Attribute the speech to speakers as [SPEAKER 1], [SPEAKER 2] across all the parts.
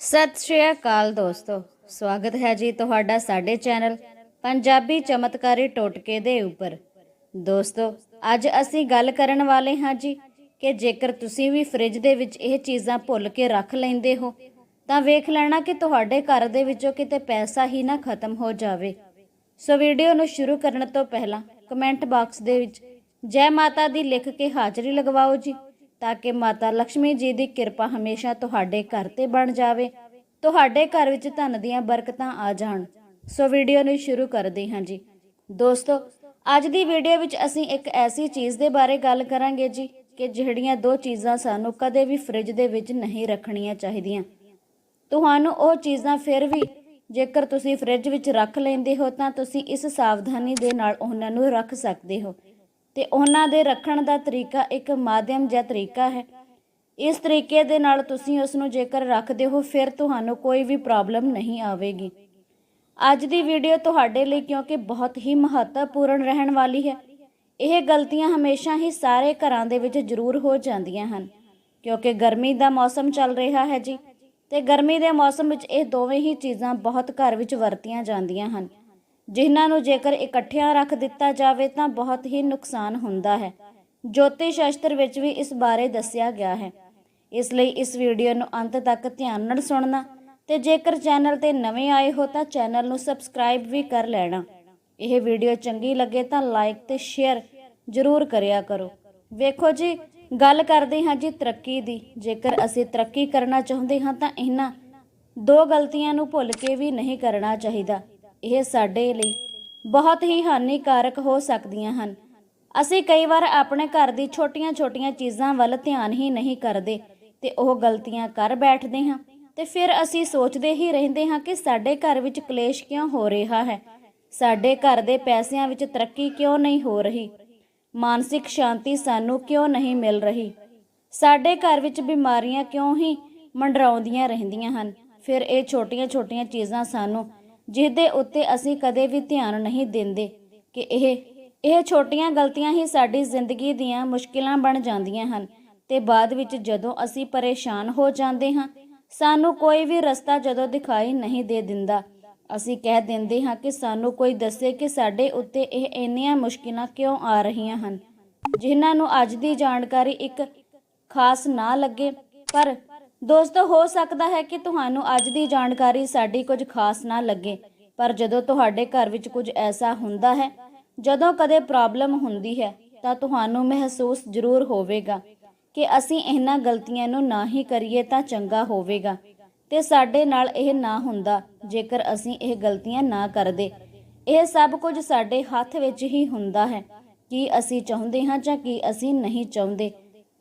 [SPEAKER 1] ਸਤਿ ਸ਼੍ਰੀ ਅਕਾਲ ਦੋਸਤੋ, ਸਵਾਗਤ ਹੈ ਜੀ ਤੁਹਾਡਾ ਸਾਡੇ ਚੈਨਲ ਪੰਜਾਬੀ ਚਮਤਕਾਰੀ ਟੋਟਕੇ ਦੇ ਉੱਪਰ। ਦੋਸਤੋ, ਅੱਜ ਅਸੀਂ ਗੱਲ ਕਰਨ ਵਾਲੇ ਹਾਂ ਜੀ ਕਿ ਜੇਕਰ ਤੁਸੀਂ ਵੀ ਫ੍ਰਿਜ ਦੇ ਵਿੱਚ ਇਹ ਚੀਜ਼ਾਂ ਭੁੱਲ ਕੇ ਰੱਖ ਲੈਂਦੇ ਹੋ, ਤਾਂ ਵੇਖ ਲੈਣਾ ਕਿ ਤੁਹਾਡੇ ਘਰ ਦੇ ਵਿੱਚੋਂ ਕਿਤੇ ਪੈਸਾ ਹੀ ਨਾ ਖਤਮ ਹੋ ਜਾਵੇ। ਸੋ ਵੀਡੀਓ ਨੂੰ ਸ਼ੁਰੂ ਕਰਨ ਤੋਂ ਪਹਿਲਾਂ ਕਮੈਂਟ ਬਾਕਸ ਦੇ ਵਿੱਚ ਜੈ ਮਾਤਾ ਦੀ ਲਿਖ ਕੇ ਹਾਜ਼ਰੀ ਲਗਵਾਓ ਜੀ। ਤਾਂ ਕਿ ਮਾਤਾ ਲక్ష్ਮੀ ਜੀ ਦੀ ਕਿਰਪਾ ਹਮੇਸ਼ਾ ਤੁਹਾਡੇ ਘਰ ਤੇ ਬਣ ਜਾਵੇ। ਤੁਹਾਡੇ ਘਰ ਵਿੱਚ ਧਨ ਦੀਆਂ ਬਰਕਤਾਂ ਆ ਜਾਣ। ਸੋ ਵੀਡੀਓ ਨੂੰ ਸ਼ੁਰੂ ਕਰਦੇ ਹਾਂ ਜੀ। ਦੋਸਤੋ, ਅੱਜ ਦੀ ਵੀਡੀਓ ਵਿੱਚ ਅਸੀਂ ਇੱਕ ਐਸੀ ਚੀਜ਼ ਦੇ ਬਾਰੇ ਗੱਲ ਕਰਾਂਗੇ ਜੀ ਕਿ ਜਿਹੜੀਆਂ ਦੋ ਚੀਜ਼ਾਂ ਸਾਨੂੰ ਕਦੇ ਵੀ ਫ੍ਰਿਜ ਦੇ ਵਿੱਚ ਨਹੀਂ ਰੱਖਣੀਆਂ ਚਾਹੀਦੀਆਂ। ਤੁਹਾਨੂੰ ਉਹ ਚੀਜ਼ਾਂ ਫਿਰ ਵੀ ਜੇਕਰ ਤੁਸੀਂ ਫ੍ਰਿਜ ਵਿੱਚ ਰੱਖ ਲੈਂਦੇ ਹੋ ਤਾਂ ਤੁਸੀਂ ਇਸ ਸਾਵਧਾਨੀ ਦੇ ਨਾਲ ਉਹਨਾਂ ਨੂੰ ਰੱਖ ਸਕਦੇ ਹੋ। ਤੇ ਉਹਨਾਂ ਦੇ ਰੱਖਣ ਦਾ ਤਰੀਕਾ ਇੱਕ ਮਾਧਿਅਮ ਜਿਹਾ ਤਰੀਕਾ ਹੈ। ਇਸ ਤਰੀਕੇ ਦੇ ਨਾਲ ਤੁਸੀਂ ਉਸ ਨੂੰ ਜੇਕਰ ਰੱਖਦੇ ਹੋ, ਫਿਰ ਤੁਹਾਨੂੰ ਕੋਈ ਵੀ ਪ੍ਰੋਬਲਮ ਨਹੀਂ ਆਵੇਗੀ। ਅੱਜ ਦੀ ਵੀਡੀਓ ਤੁਹਾਡੇ ਲਈ ਕਿਉਂਕਿ ਬਹੁਤ ਹੀ ਮਹੱਤਵਪੂਰਨ ਰਹਿਣ ਵਾਲੀ ਹੈ। ਇਹ ਗਲਤੀਆਂ ਹਮੇਸ਼ਾ ਹੀ ਸਾਰੇ ਘਰਾਂ ਦੇ ਵਿੱਚ ਜ਼ਰੂਰ ਹੋ ਜਾਂਦੀਆਂ ਹਨ। ਕਿਉਂਕਿ ਗਰਮੀ ਦਾ ਮੌਸਮ ਚੱਲ ਰਿਹਾ ਹੈ ਜੀ। ਤੇ ਗਰਮੀ ਦੇ ਮੌਸਮ ਵਿੱਚ ਇਹ ਦੋਵੇਂ ਹੀ ਚੀਜ਼ਾਂ ਬਹੁਤ ਘਰ ਵਿੱਚ ਵਰਤੀਆਂ ਜਾਂਦੀਆਂ ਹਨ। ਜਿਨ੍ਹਾਂ ਨੂੰ ਜੇਕਰ ਇਕੱਠਿਆਂ ਰੱਖ ਦਿੱਤਾ ਜਾਵੇ ਤਾਂ ਬਹੁਤ ਹੀ ਨੁਕਸਾਨ ਹੁੰਦਾ ਹੈ। ਜੋਤਿਸ਼ ਸ਼ਾਸਤਰ ਵਿੱਚ ਵੀ ਇਸ ਬਾਰੇ ਦੱਸਿਆ ਗਿਆ ਹੈ। ਇਸ ਲਈ ਇਸ ਵੀਡੀਓ ਨੂੰ ਅੰਤ ਤੱਕ ਧਿਆਨ ਨਾਲ ਸੁਣਨਾ ਤੇ ਜੇਕਰ ਚੈਨਲ ਤੇ ਨਵੇਂ ਆਏ ਹੋ ਤਾਂ ਚੈਨਲ ਨੂੰ ਸਬਸਕ੍ਰਾਈਬ ਵੀ ਕਰ ਲੈਣਾ। ਇਹ ਵੀਡੀਓ ਚੰਗੀ ਲੱਗੇ ਤਾਂ ਲਾਈਕ ਤੇ ਸ਼ੇਅਰ ਜ਼ਰੂਰ ਕਰਿਆ ਕਰੋ। ਵੇਖੋ ਜੀ, ਗੱਲ ਕਰਦੇ ਹਾਂ ਜੀ ਤਰੱਕੀ ਦੀ। ਜੇਕਰ ਅਸੀਂ ਤਰੱਕੀ ਕਰਨਾ ਚਾਹੁੰਦੇ ਹਾਂ ਤਾਂ ਇਹਨਾਂ ਦੋ ਗਲਤੀਆਂ ਨੂੰ ਭੁੱਲ ਕੇ ਵੀ ਨਹੀਂ ਕਰਨਾ ਚਾਹੀਦਾ। ਇਹ ਸਾਡੇ ਲਈ ਬਹੁਤ ਹੀ ਹਾਨੀਕਾਰਕ ਹੋ ਸਕਦੀਆਂ ਹਨ। ਅਸੀਂ ਕਈ ਵਾਰ ਆਪਣੇ ਘਰ ਦੀ ਛੋਟੀਆਂ-ਛੋਟੀਆਂ ਚੀਜ਼ਾਂ ਵੱਲ ਧਿਆਨ ਹੀ ਨਹੀਂ ਕਰਦੇ ਤੇ ਉਹ ਗਲਤੀਆਂ ਕਰ ਬੈਠਦੇ ਹਾਂ ਤੇ ਫਿਰ ਅਸੀਂ ਸੋਚਦੇ ਹੀ ਰਹਿੰਦੇ ਹਾਂ ਕਿ ਸਾਡੇ ਘਰ ਵਿੱਚ ਕਲੇਸ਼ ਕਿਉਂ ਹੋ ਰਿਹਾ ਹੈ? ਸਾਡੇ ਘਰ ਦੇ ਪੈਸਿਆਂ ਵਿੱਚ ਤਰੱਕੀ ਕਿਉਂ ਨਹੀਂ ਹੋ ਰਹੀ? ਮਾਨਸਿਕ ਸ਼ਾਂਤੀ ਸਾਨੂੰ ਕਿਉਂ ਨਹੀਂ ਮਿਲ ਰਹੀ? ਸਾਡੇ ਘਰ ਵਿੱਚ ਬਿਮਾਰੀਆਂ ਕਿਉਂ ਹੀ ਮੰਡਰਾਉਂਦੀਆਂ ਰਹਿੰਦੀਆਂ ਹਨ? ਫਿਰ ਇਹ ਛੋਟੀਆਂ-ਛੋਟੀਆਂ ਚੀਜ਼ਾਂ ਸਾਨੂੰ ਜਿਹਦੇ ਉੱਤੇ ਅਸੀਂ ਕਦੇ ਵੀ ਧਿਆਨ ਨਹੀਂ ਦਿੰਦੇ ਕਿ ਇਹ ਇਹ ਛੋਟੀਆਂ ਗਲਤੀਆਂ ਹੀ ਸਾਡੀ ਜ਼ਿੰਦਗੀ ਦੀਆਂ ਮੁਸ਼ਕਿਲਾਂ ਬਣ ਜਾਂਦੀਆਂ ਹਨ। ਤੇ ਬਾਅਦ ਵਿੱਚ ਜਦੋਂ ਅਸੀਂ ਪਰੇਸ਼ਾਨ ਹੋ ਜਾਂਦੇ ਹਾਂ, ਸਾਨੂੰ ਕੋਈ ਵੀ ਰਸਤਾ ਜਦੋਂ ਦਿਖਾਈ ਨਹੀਂ ਦੇ ਦਿੰਦਾ, ਅਸੀਂ ਕਹਿ ਦਿੰਦੇ ਹਾਂ ਕਿ ਸਾਨੂੰ ਕੋਈ ਦੱਸੇ ਕਿ ਸਾਡੇ ਉੱਤੇ ਇਹ ਇੰਨੀਆਂ ਮੁਸ਼ਕਿਲਾਂ ਕਿਉਂ ਆ ਰਹੀਆਂ ਹਨ। ਜਿਨ੍ਹਾਂ ਨੂੰ ਅੱਜ ਦੀ ਜਾਣਕਾਰੀ ਇੱਕ ਖਾਸ ਨਾ ਲੱਗੇ, ਪਰ ਦੋਸਤੋ, ਹੋ ਸਕਦਾ ਹੈ ਕਿ ਤੁਹਾਨੂੰ ਅੱਜ ਦੀ ਜਾਣਕਾਰੀ ਸਾਡੀ ਕੁਝ ਖਾਸ ਨਾ ਲੱਗੇ, ਪਰ ਜਦੋਂ ਤੁਹਾਡੇ ਘਰ ਵਿੱਚ ਕੁਝ ਐਸਾ ਹੁੰਦਾ ਹੈ, ਜਦੋਂ ਕਦੇ ਪ੍ਰੋਬਲਮ ਹੁੰਦੀ ਹੈ, ਤਾਂ ਤੁਹਾਨੂੰ ਮਹਿਸੂਸ ਜ਼ਰੂਰ ਹੋਵੇਗਾ ਕਿ ਅਸੀਂ ਇਹਨਾਂ ਗਲਤੀਆਂ ਨੂੰ ਨਾ ਹੀ ਕਰੀਏ ਤਾਂ ਚੰਗਾ ਹੋਵੇਗਾ। ਤੇ ਸਾਡੇ ਨਾਲ ਇਹ ਨਾ ਹੁੰਦਾ, ਜੇਕਰ ਅਸੀਂ ਇਹ ਗਲਤੀਆਂ ਨਾ ਕਰਦੇ। ਇਹ ਸਭ ਕੁਝ ਸਾਡੇ ਹੱਥ ਵਿੱਚ ਹੀ ਹੁੰਦਾ ਹੈ, ਕੀ ਅਸੀਂ ਚਾਹੁੰਦੇ ਹਾਂ ਜਾਂ ਕੀ ਅਸੀਂ ਨਹੀਂ ਚਾਹੁੰਦੇ।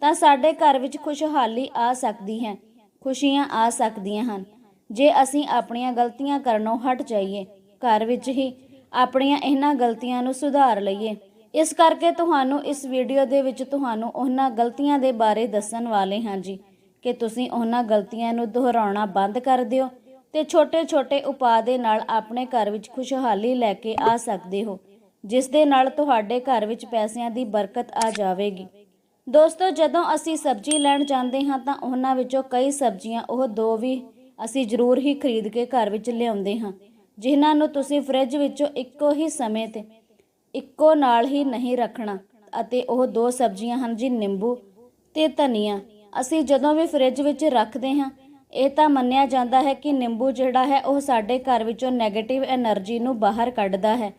[SPEAKER 1] ਤਾਂ ਸਾਡੇ ਘਰ ਵਿੱਚ ਖੁਸ਼ਹਾਲੀ ਆ ਸਕਦੀ ਹੈ ਖੁਸ਼ੀਆਂ ਆ ਸਕਦੀਆਂ ਹਨ। ਜੇ ਅਸੀਂ ਆਪਣੀਆਂ ਗਲਤੀਆਂ ਕਰਨੋਂ ਹਟ ਜਾਈਏ, ਘਰ ਵਿੱਚ ਹੀ ਆਪਣੀਆਂ ਇਹਨਾਂ ਗਲਤੀਆਂ ਨੂੰ ਸੁਧਾਰ ਲਈਏ। ਇਸ ਕਰਕੇ ਤੁਹਾਨੂੰ ਇਸ ਵੀਡੀਓ ਦੇ ਵਿੱਚ ਤੁਹਾਨੂੰ ਉਹਨਾਂ ਗਲਤੀਆਂ ਦੇ ਬਾਰੇ ਦੱਸਣ ਵਾਲੇ ਹਾਂ ਜੀ। ਕਿ ਤੁਸੀਂ ਉਹਨਾਂ ਗਲਤੀਆਂ ਨੂੰ ਦੁਹਰਾਉਣਾ ਬੰਦ ਕਰ ਦਿਓ ਤੇ ਛੋਟੇ-ਛੋਟੇ ਉਪਾਅ ਦੇ ਨਾਲ ਆਪਣੇ ਘਰ ਵਿੱਚ ਖੁਸ਼ਹਾਲੀ ਲੈ ਕੇ ਆ ਸਕਦੇ ਹੋ, ਜਿਸ ਦੇ ਨਾਲ ਤੁਹਾਡੇ ਘਰ ਵਿੱਚ ਪੈਸਿਆਂ ਦੀ ਬਰਕਤ ਆ ਜਾਵੇਗੀ। ਦੋਸਤੋ, ਜਦੋਂ ਅਸੀਂ ਸਬਜ਼ੀ ਲੈਣ ਜਾਂਦੇ ਹਾਂ ਤਾਂ ਉਹਨਾਂ ਵਿੱਚੋਂ ਕਈ ਸਬਜ਼ੀਆਂ ਉਹ ਦੋ ਵੀ ਅਸੀਂ ਜ਼ਰੂਰ ਹੀ ਖਰੀਦ ਕੇ ਘਰ ਵਿੱਚ ਲਿਆਉਂਦੇ ਹਾਂ, ਜਿਨ੍ਹਾਂ ਨੂੰ ਤੁਸੀਂ ਫ੍ਰਿਜ ਵਿੱਚੋਂ ਇੱਕੋ ਹੀ ਸਮੇਂ ਤੇ ਇੱਕੋ ਨਾਲ ਹੀ ਨਹੀਂ ਰੱਖਣਾ ਅਤੇ ਉਹ ਦੋ ਸਬਜ਼ੀਆਂ ਹਨ ਜੀ, ਨਿੰਬੂ ਤੇ ਧਨੀਆ। ਅਸੀਂ ਜਦੋਂ ਵੀ ਫ੍ਰਿਜ ਵਿੱਚ ਰੱਖਦੇ ਹਾਂ, ਇਹ ਤਾਂ ਮੰਨਿਆ ਜਾਂਦਾ ਹੈ ਕਿ ਨਿੰਬੂ ਜਿਹੜਾ ਹੈ ਉਹ ਸਾਡੇ ਘਰ ਵਿੱਚੋਂ 네ਗੇਟਿਵ એનર્ਜੀ ਨੂੰ ਬਾਹਰ ਕੱਢਦਾ ਹੈ।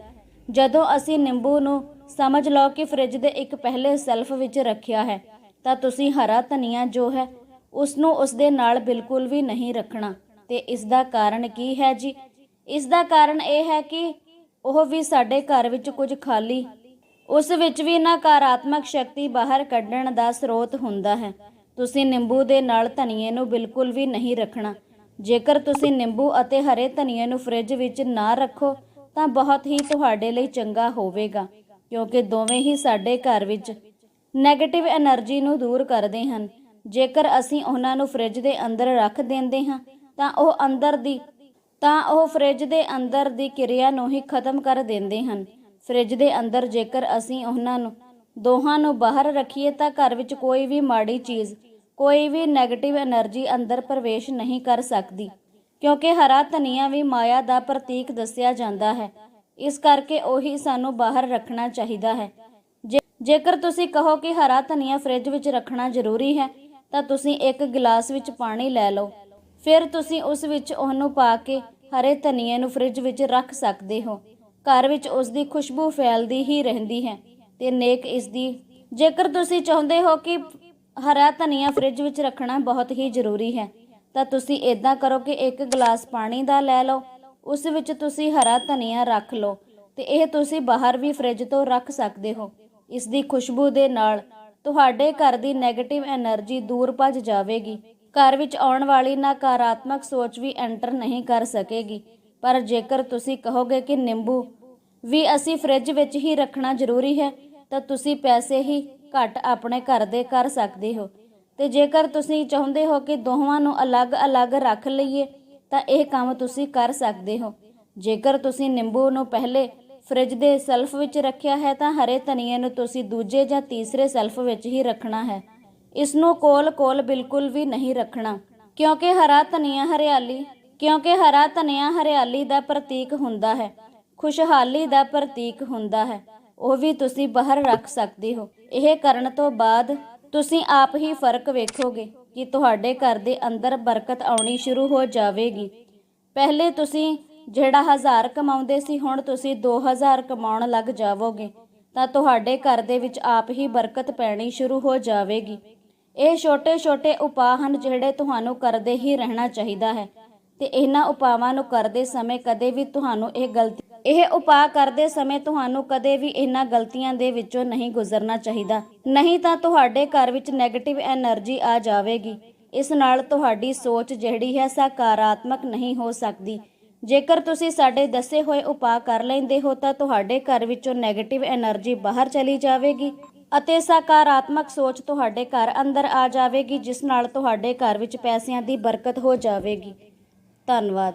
[SPEAKER 1] ਜਦੋਂ ਅਸੀਂ ਨਿੰਬੂ ਨੂੰ ਸਮਝ ਲਓ ਕਿ ਫ੍ਰਿਜ ਦੇ ਇੱਕ ਪਹਿਲੇ ਸੈਲਫ ਵਿੱਚ ਰੱਖਿਆ ਹੈ, ਤਾਂ ਤੁਸੀਂ ਹਰਾ ਧਨੀਆ ਜੋ ਹੈ ਉਸ ਨੂੰ ਉਸ ਦੇ ਨਾਲ ਬਿਲਕੁਲ ਵੀ ਨਹੀਂ ਰੱਖਣਾ। ਤੇ ਇਸ ਦਾ ਕਾਰਨ ਕੀ ਹੈ ਜੀ? ਇਸ ਦਾ ਕਾਰਨ ਇਹ ਹੈ ਕਿ ਉਹ ਵੀ ਸਾਡੇ ਘਰ ਵਿੱਚ ਕੁਝ ਖਾਲੀ, ਉਸ ਵਿੱਚ ਵੀ ਨਕਾਰਾਤਮਕ ਸ਼ਕਤੀ ਬਾਹਰ ਕੱਢਣ ਦਾ ਸਰੋਤ ਹੁੰਦਾ ਹੈ। ਤੁਸੀਂ ਨਿੰਬੂ ਦੇ ਨਾਲ ਧਨੀਏ ਨੂੰ ਬਿਲਕੁਲ ਵੀ ਨਹੀਂ ਰੱਖਣਾ। ਜੇਕਰ ਤੁਸੀਂ ਨਿੰਬੂ ਅਤੇ ਹਰੇ ਧਨੀਏ ਨੂੰ ਫ੍ਰਿਜ ਵਿੱਚ ਨਾ ਰੱਖੋ, ਤਾਂ ਬਹੁਤ ਹੀ ਤੁਹਾਡੇ ਲਈ ਚੰਗਾ ਹੋਵੇਗਾ। ਕਿਉਂਕਿ ਦੋਵੇਂ ਹੀ ਸਾਡੇ ਘਰ ਵਿੱਚ 네ਗੇਟਿਵ એનર્ਜੀ ਨੂੰ ਦੂਰ ਕਰਦੇ ਹਨ। ਜੇਕਰ ਅਸੀਂ ਉਹਨਾਂ ਨੂੰ ਫ੍ਰਿਜ ਦੇ ਅੰਦਰ ਰੱਖ ਦਿੰਦੇ ਹਾਂ, ਤਾਂ ਉਹ ਅੰਦਰ ਦੀ ਤਾਂ ਉਹ ਫ੍ਰਿਜ ਦੇ ਅੰਦਰ ਦੀ ਕਿਰਿਆ ਨੂੰ ਹੀ ਖਤਮ ਕਰ ਦਿੰਦੇ ਹਨ। ਫ੍ਰਿਜ ਦੇ ਅੰਦਰ ਜੇਕਰ ਅਸੀਂ ਉਹਨਾਂ ਨੂੰ ਦੋਹਾਂ ਨੂੰ ਬਾਹਰ ਰੱਖੀਏ, ਤਾਂ ਘਰ ਵਿੱਚ ਕੋਈ ਵੀ ਮਾੜੀ ਚੀਜ਼, ਕੋਈ ਵੀ 네ਗੇਟਿਵ એનર્ਜੀ ਅੰਦਰ ਪ੍ਰਵੇਸ਼ ਨਹੀਂ ਕਰ ਸਕਦੀ। ਕਿਉਂਕਿ ਹਰਾ ਧਨੀਆ ਵੀ ਮਾਇਆ ਦਾ ਪ੍ਰਤੀਕ ਦੱਸਿਆ ਜਾਂਦਾ ਹੈ। ਇਸ ਕਰਕੇ ਉਹੀ ਸਾਨੂੰ ਬਾਹਰ ਰੱਖਣਾ ਚਾਹੀਦਾ ਹੈ। ਜੇਕਰ ਤੁਸੀਂ ਕਹੋ ਕਿ ਹਰਾ ਧਨੀਆ ਫ੍ਰਿਜ ਵਿੱਚ ਰੱਖਣਾ ਜ਼ਰੂਰੀ ਹੈ, ਤਾਂ ਤੁਸੀਂ ਇੱਕ ਗਲਾਸ ਵਿੱਚ ਪਾਣੀ ਲੈ ਲਓ। ਫਿਰ ਤੁਸੀਂ ਉਸ ਵਿੱਚ ਉਹਨੂੰ ਪਾ ਕੇ ਹਰੇ ਧਨੀਏ ਨੂੰ ਫ੍ਰਿਜ ਵਿੱਚ ਰੱਖ ਸਕਦੇ ਹੋ। ਘਰ ਵਿੱਚ ਉਸ ਦੀ ਖੁਸ਼ਬੂ ਫੈਲਦੀ ਹੀ ਰਹਿੰਦੀ ਹੈ ਤੇ ਨੇਕ ਇਸ ਦੀ। ਜੇਕਰ ਤੁਸੀਂ ਚਾਹੁੰਦੇ ਹੋ ਕਿ ਹਰਾ ਧਨੀਆ ਫ੍ਰਿਜ ਵਿੱਚ ਰੱਖਣਾ ਬਹੁਤ ਹੀ ਜ਼ਰੂਰੀ ਹੈ, ਤਾਂ ਤੁਸੀਂ ਇਦਾਂ ਕਰੋ ਕਿ ਇੱਕ ਗਲਾਸ ਪਾਣੀ ਦਾ ਲੈ ਲਓ। ਉਸ ਵਿੱਚ ਤੁਸੀਂ ਹਰਾ ਧਨੀਆ ਰੱਖ ਲਓ ਤੇ ਇਹ ਤੁਸੀਂ ਬਾਹਰ ਵੀ ਫ੍ਰਿਜ ਤੋਂ ਰੱਖ ਸਕਦੇ ਹੋ। ਇਸ ਦੀ ਖੁਸ਼ਬੂ ਦੇ ਨਾਲ ਤੁਹਾਡੇ ਘਰ ਦੀ ਨੈਗੇਟਿਵ એનર્ਜੀ ਦੂਰ ਭੱਜ ਜਾਵੇਗੀ। ਘਰ ਵਿੱਚ ਆਉਣ ਵਾਲੀ ਨਕਾਰਾਤਮਕ ਸੋਚ ਵੀ ਐਂਟਰ ਨਹੀਂ ਕਰ ਸਕੇਗੀ। ਪਰ ਜੇਕਰ ਤੁਸੀਂ ਕਹੋਗੇ ਕਿ, ਨਿੰਬੂ, ਵੀ ਅਸੀਂ ਫ੍ਰਿਜ ਵਿੱਚ ਹੀ ਰੱਖਣਾ ਜ਼ਰੂਰੀ ਹੈ, ਤਾਂ ਤੁਸੀਂ ਪੈਸੇ ਹੀ ਘੱਟ ਆਪਣੇ ਘਰ ਦੇ ਕਰ ਸਕਦੇ ਹੋ। ਤੇ ਜੇਕਰ ਤੁਸੀਂ ਚਾਹੁੰਦੇ ਹੋ ਕਿ ਦੋਹਾਂ ਨੂੰ ਅਲੱਗ-ਅਲੱਗ ਰੱਖ ਲਈਏ ਤਾਂ ਇਹ ਕੰਮ ਤੁਸੀਂ ਕਰ ਸਕਦੇ ਹੋ। ਜੇਕਰ ਤੁਸੀਂ ਨਿੰਬੂ ਨੂੰ ਪਹਿਲੇ ਫ੍ਰਿਜ ਦੇ ਸੈਲਫ ਵਿੱਚ ਰੱਖਿਆ ਹੈ, ਤਾਂ ਹਰੇ ਧਨੀਏ ਨੂੰ ਤੁਸੀਂ ਦੂਜੇ ਜਾਂ ਤੀਸਰੇ ਸੈਲਫ ਵਿੱਚ ਹੀ ਰੱਖਣਾ ਹੈ। ਇਸ ਨੂੰ ਕੋਲ-ਕੋਲ ਬਿਲਕੁਲ ਵੀ ਨਹੀਂ ਰੱਖਣਾ, ਕਿਉਂਕਿ ਹਰਾ ਧਨੀਆ ਹਰਿਆਲੀ, ਕਿਉਂਕਿ ਹਰਾ ਧਨੀਆ ਹਰਿਆਲੀ ਦਾ ਪ੍ਰਤੀਕ ਹੁੰਦਾ ਹੈ, ਖੁਸ਼ਹਾਲੀ ਦਾ ਪ੍ਰਤੀਕ ਹੁੰਦਾ ਹੈ, ਉਹ ਵੀ ਤੁਸੀਂ ਬਾਹਰ ਰੱਖ ਸਕਦੇ ਹੋ। ਇਹ ਕਰਨ ਤੋਂ ਬਾਅਦ ਤੁਸੀਂ ਆਪ ਹੀ ਫ਼ਰਕ ਵੇਖੋਗੇ। ਕਿ ਤੁਹਾਡੇ ਘਰ ਦੇ ਅੰਦਰ ਬਰਕਤ ਆਉਣੀ ਸ਼ੁਰੂ ਹੋ ਜਾਵੇਗੀ। ਪਹਿਲੇ ਤੁਸੀਂ ਜਿਹੜਾ 1000 ਕਮਾਉਂਦੇ ਸੀ, ਹੁਣ ਤੁਸੀਂ 2000 ਕਮਾਉਣ ਲੱਗ ਜਾਵੋਗੇ। ਤਾਂ ਤੁਹਾਡੇ ਘਰ ਦੇ ਵਿੱਚ ਆਪ ਹੀ ਬਰਕਤ ਪੈਣੀ ਸ਼ੁਰੂ ਹੋ ਜਾਵੇਗੀ। ਇਹ ਛੋਟੇ-ਛੋਟੇ ਉਪਾਅ ਹਨ ਜਿਹੜੇ ਤੁਹਾਨੂੰ ਕਰਦੇ ਹੀ ਰਹਿਣਾ ਚਾਹੀਦਾ ਹੈ। ਤੇ ਇਹਨਾਂ ਉਪਾਵਾਂ ਨੂੰ ਕਰਦੇ ਸਮੇਂ ਕਦੇ ਵੀ ਤੁਹਾਨੂੰ ਇਹ ਗਲਤੀ ਇਹ ਉਪਾਅ ਕਰਦੇ ਸਮੇਂ ਤੁਹਾਨੂੰ ਕਦੇ ਵੀ ਇਹਨਾਂ ਗਲਤੀਆਂ ਦੇ ਵਿੱਚੋਂ ਨਹੀਂ ਗੁਜ਼ਰਨਾ ਚਾਹੀਦਾ। ਨਹੀਂ ਤਾਂ ਤੁਹਾਡੇ ਘਰ ਵਿੱਚ ਨੈਗੇਟਿਵ એનર્ਜੀ ਆ ਜਾਵੇਗੀ। ਇਸ ਨਾਲ ਤੁਹਾਡੀ ਸੋਚ ਜਿਹੜੀ ਹੈ ਸਕਾਰਾਤਮਕ ਨਹੀਂ ਹੋ ਸਕਦੀ। ਜੇਕਰ ਤੁਸੀਂ ਸਾਡੇ ਦੱਸੇ ਹੋਏ ਉਪਾਅ ਕਰ ਲੈਂਦੇ ਹੋ ਤਾਂ ਤੁਹਾਡੇ ਘਰ ਵਿੱਚੋਂ ਨੈਗੇਟਿਵ એનર્ਜੀ ਬਾਹਰ ਚਲੀ ਜਾਵੇਗੀ ਅਤੇ ਸਕਾਰਾਤਮਕ ਸੋਚ ਤੁਹਾਡੇ ਘਰ ਅੰਦਰ ਆ ਜਾਵੇਗੀ, ਜਿਸ ਨਾਲ ਤੁਹਾਡੇ ਘਰ ਵਿੱਚ ਪੈਸਿਆਂ ਦੀ ਬਰਕਤ ਹੋ ਜਾਵੇਗੀ। ਧੰਨਵਾਦ।